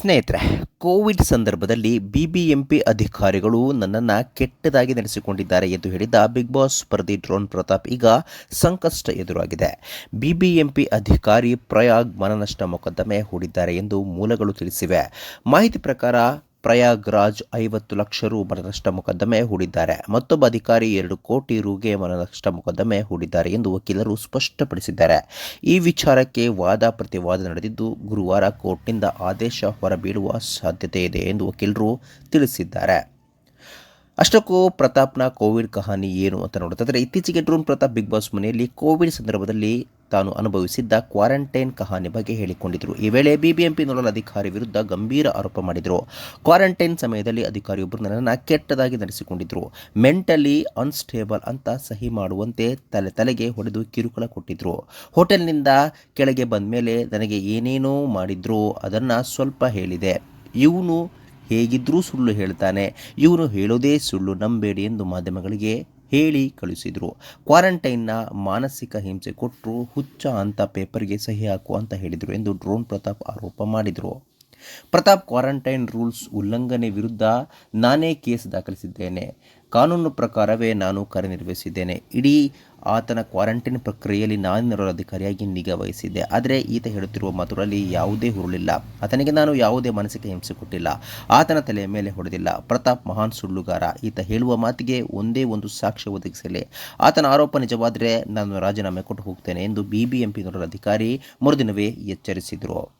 ಸ್ನೇಹಿತರೆ, ಕೋವಿಡ್ ಸಂದರ್ಭದಲ್ಲಿ B B M P ಅಧಿಕಾರಿಗಳು ನನ್ನನ್ನು ಕೆಟ್ಟದಾಗಿ ನಡೆಸಿಕೊಂಡಿದ್ದಾರೆ ಎಂದು ಹೇಳಿದ್ದ ಬಿಗ್ ಬಾಸ್ ಸ್ಪರ್ಧಿ ಡ್ರೋನ್ ಪ್ರತಾಪ್ ಈಗ ಸಂಕಷ್ಟ ಎದುರಾಗಿದೆ. ಬಿಬಿಎಂಪಿ ಅಧಿಕಾರಿ ಪ್ರಯಾಗ್ ಮನನಷ್ಟ ಮೊಕದ್ದಮೆ ಹೂಡಿದ್ದಾರೆ ಎಂದು ಮೂಲಗಳು ತಿಳಿಸಿವೆ. ಮಾಹಿತಿ ಪ್ರಕಾರ ಪ್ರಯಾಗ್ರಾಜ್ ಐವತ್ತು ಲಕ್ಷ ರು ಮನನಷ್ಟ ಮೊಕದ್ದಮೆ ಹೂಡಿದ್ದಾರೆ. ಮತ್ತೊಬ್ಬ ಅಧಿಕಾರಿ ಎರಡು ಕೋಟಿ ರುಗೆ ಮನನಷ್ಟ ಮೊಕದ್ದಮೆ ಹೂಡಿದ್ದಾರೆ ಎಂದು ವಕೀಲರು ಸ್ಪಷ್ಟಪಡಿಸಿದ್ದಾರೆ. ಈ ವಿಚಾರಕ್ಕೆ ವಾದ ಪ್ರತಿವಾದ ನಡೆದಿದ್ದು, ಗುರುವಾರ ಕೋರ್ಟ್ನಿಂದ ಆದೇಶ ಹೊರಬೀಳುವ ಸಾಧ್ಯತೆ ಇದೆ ಎಂದು ವಕೀಲರು ತಿಳಿಸಿದ್ದಾರೆ. ಅಷ್ಟಕ್ಕೂ ಪ್ರತಾಪ್ನ ಕೋವಿಡ್ ಕಹಾನಿ ಏನು ಅಂತ ನೋಡೋದಾದರೆ ಇತ್ತೀಚೆಗೆ ಡ್ರೋನ್ ಪ್ರತಾಪ್ ಬಿಗ್ ಬಾಸ್ ಮನೆಯಲ್ಲಿ ಕೋವಿಡ್ ಸಂದರ್ಭದಲ್ಲಿ ತಾನು ಅನುಭವಿಸಿದ್ದ ಕ್ವಾರಂಟೈನ್ ಕಹಾನಿ ಬಗ್ಗೆ ಹೇಳಿಕೊಂಡಿದ್ದರು ಈ ವೇಳೆ ಬಿಬಿಎಂಪಿ ನೋಡಲ್ ಅಧಿಕಾರಿ ವಿರುದ್ಧ ಗಂಭೀರ ಆರೋಪ ಮಾಡಿದರು. ಕ್ವಾರಂಟೈನ್ ಸಮಯದಲ್ಲಿ ಅಧಿಕಾರಿಯೊಬ್ಬರು ನನ್ನನ್ನು ಕೆಟ್ಟದಾಗಿ ನಡೆಸಿಕೊಂಡಿದ್ದರು ಮೆಂಟಲಿ ಅನ್ಸ್ಟೇಬಲ್ ಅಂತ ಸಹಿ ಮಾಡುವಂತೆ ತಲೆ ತಲೆಗೆ ಹೊಡೆದು ಕಿರುಕುಳ ಕೊಟ್ಟಿದ್ರು. ಹೋಟೆಲ್ನಿಂದ ಕೆಳಗೆ ಬಂದ ಮೇಲೆ ನನಗೆ ಏನೇನೋ ಮಾಡಿದ್ರು ಅದನ್ನು ಸ್ವಲ್ಪ ಹೇಳಿದೆ. ಇವನು ಹೇಗಿದ್ರೂ ಸುಳ್ಳು ಹೇಳ್ತಾನೆ. ಇವನು ಹೇಳೋದೇ ಸುಳ್ಳು, ನಂಬೇಡಿ ಎಂದು ಮಾಧ್ಯಮಗಳಿಗೆ ಹೇಳಿ ಕಳುಹಿಸಿದರು. ಕ್ವಾರಂಟೈನ್ನ ಮಾನಸಿಕ ಹಿಂಸೆ ಕೊಟ್ಟರು ಹುಚ್ಚ ಅಂತ ಪೇಪರ್ಗೆ ಸಹಿ ಹಾಕು ಅಂತ ಹೇಳಿದರು ಎಂದು ಡ್ರೋನ್ ಪ್ರತಾಪ್ ಆರೋಪ ಮಾಡಿದರು. ಪ್ರತಾಪ್ ಕ್ವಾರಂಟೈನ್ ರೂಲ್ಸ್ ಉಲ್ಲಂಘನೆ ವಿರುದ್ಧ ನಾನೇ ಕೇಸ್ ದಾಖಲಿಸಿದ್ದೇನೆ. ಕಾನೂನು ಪ್ರಕಾರವೇ ನಾನು ಕಾರ್ಯನಿರ್ವಹಿಸಿದ್ದೇನೆ ಇಡೀ ಆತನ ಕ್ವಾರಂಟೈನ್ ಪ್ರಕ್ರಿಯೆಯಲ್ಲಿ ನಾನು ನಾನಿರೋ ಅಧಿಕಾರಿಯಾಗಿ ನಿಗಾ ವಹಿಸಿದ್ದೆ. ಆದರೆ ಈತ ಹೇಳುತ್ತಿರುವ ಮಾತುಗಳಲ್ಲಿ ಯಾವುದೇ ಹುರುಳಿಲ್ಲ. ಆತನಿಗೆ ನಾನು ಯಾವುದೇ ಮನಸ್ಸಿಗೆ ಹಿಂಸೆ ಕೊಟ್ಟಿಲ್ಲ. ಆತನ ತಲೆಯ ಮೇಲೆ ಹೊಡೆದಿಲ್ಲ. ಪ್ರತಾಪ್ ಮಹಾನ್ ಸುಳ್ಳುಗಾರ. ಈತ ಹೇಳುವ ಮಾತಿಗೆ ಒಂದೇ ಒಂದು ಸಾಕ್ಷ್ಯ ಒದಗಿಸಲಿ. ಆತನ ಆರೋಪ ನಿಜವಾದರೆ ನಾನು ರಾಜೀನಾಮೆ ಕೊಟ್ಟು ಹೋಗ್ತೇನೆ ಎಂದು ಬಿಬಿಎಂಪಿ ನೋಡಲ್ ಅಧಿಕಾರಿ ಮರುದಿನವೇ ಎಚ್ಚರಿಸಿದರು.